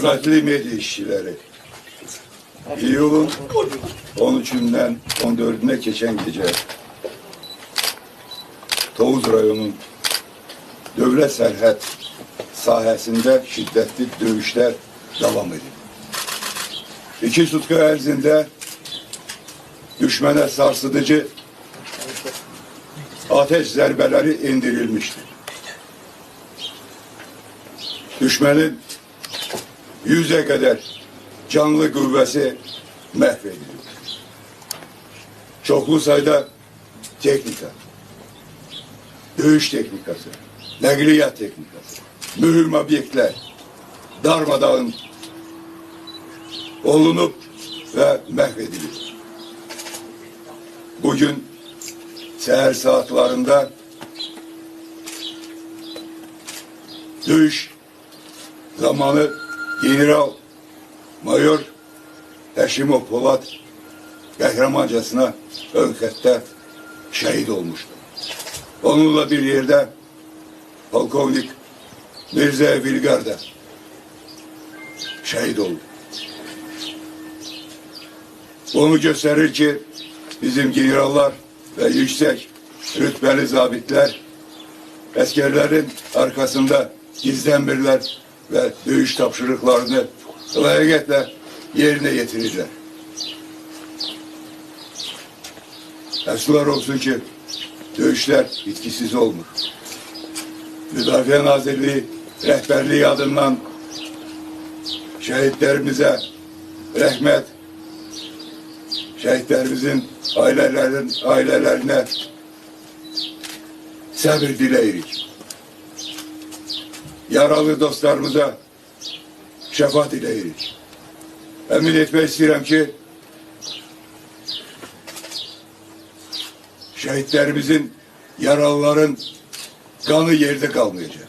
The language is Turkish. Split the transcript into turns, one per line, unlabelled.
Hürmetli medya işçileri, yılın 13'ünden 14'üne geçen gece Tovuz rayonunun Dövlət sərhəd sahəsində şiddətli döyüşlər davam edir. İki sutka ərzində düşmənə sarsıdıcı ateş zərbələri indirilmişdir. Düşmənin yüze kadar canlı qüvvəsi məhv edildi. Çoklu sayıda teknika, döyüş teknikası, nəqliyyat teknikası, mühüm obyektlər darmadağın olunub və məhv edilib. Bugün səhər saatlarında döyüş zamanı General Mayor Həşimov Polat qəhrəmancasına ön xəttə şəhid olmuşdu. Onunla bir yerdə polkovnik Mirzə Vilgar da şəhid oldu. Bunu gösterir ki bizim generallar ve yüksek rütbeli zabitler askerlerin arkasında gizlenmirler ve dövüş tapşırıklarını layiqetle yerine getirirler. Əslər olsun ki, döyüşler bitkisiz olmur. Müdafiə Nazirliği rəhbərliyi adından şehitlerimize rəhmət, şehitlerimizin ailelerin ailelerine sabır dileyirik. Yaralı dostlarımıza şefaat dileyirik. Emin etmek istedim ki şehitlerimizin, yaralıların kanı yerde kalmayacak.